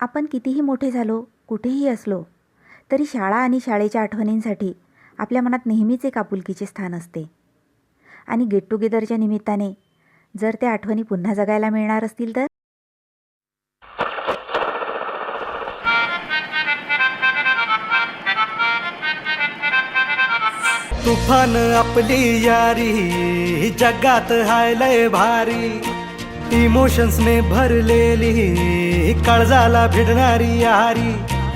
आपण कितीही मोठे झालो कुठेही असलो तरी शाळा आणि शाळेच्या आठवणींसाठी आपल्या मनात नेहमीच एक आपुलकीचे स्थान असते. आणि गेट टुगेदरच्या निमित्ताने जर त्या आठवणी पुन्हा जगायला मिळणार असतील तर? तुफान आपली यारी जगात हायलय भारी. इमोशन्सने भरलेली काळजाला भिडणारी यारी.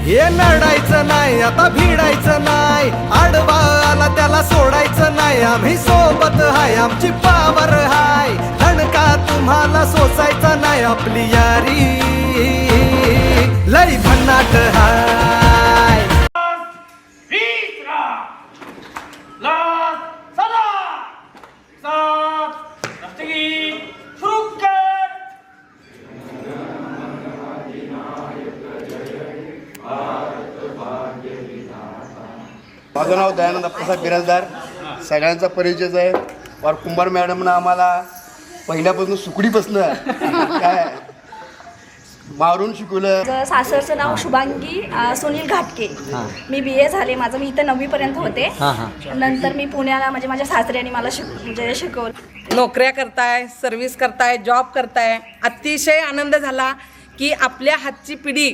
हे लढायचं नाही आता भिडायचं नाही. आडवा आला त्याला सोडायचं नाही. आम्ही सोबत हाय आमची पावर हाय. धणका तुम्हाला सोसायचा नाही आपली यारी. लई भन्नाट माझं नाव दयानंद प्रसाद बिराजदार. सगळ्यांचा परिचयच आहे. वार कुंभार मॅडमनं आम्हाला पहिल्यापासून सुकडीपासनं काय मारून शिकवलं. माझं सासरचं नाव शुभांगी अ, सुनील घाटके. मी बी ए झाले. माझं मी इथं नववीपर्यंत होते. नंतर मी पुण्याला म्हणजे माझ्या सासऱ्याने मला शिक म्हणजे शिकवलं. नोकऱ्या करताय सर्व्हिस करताय जॉब करताय. अतिशय आनंद झाला की आपल्या हातची पिढी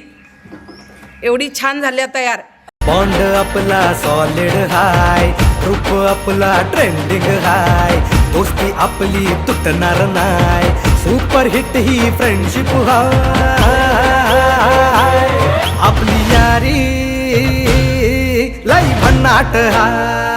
एवढी छान झाल्या तयार बॉन्ड आपला सॉलिड हाय रूप आपला ट्रेंडिंग हाय दोस्ती आपली तुटणार नाय सुपर हिट ही फ्रेंडशिप हाय आपली यारी लई भन्नाट हाय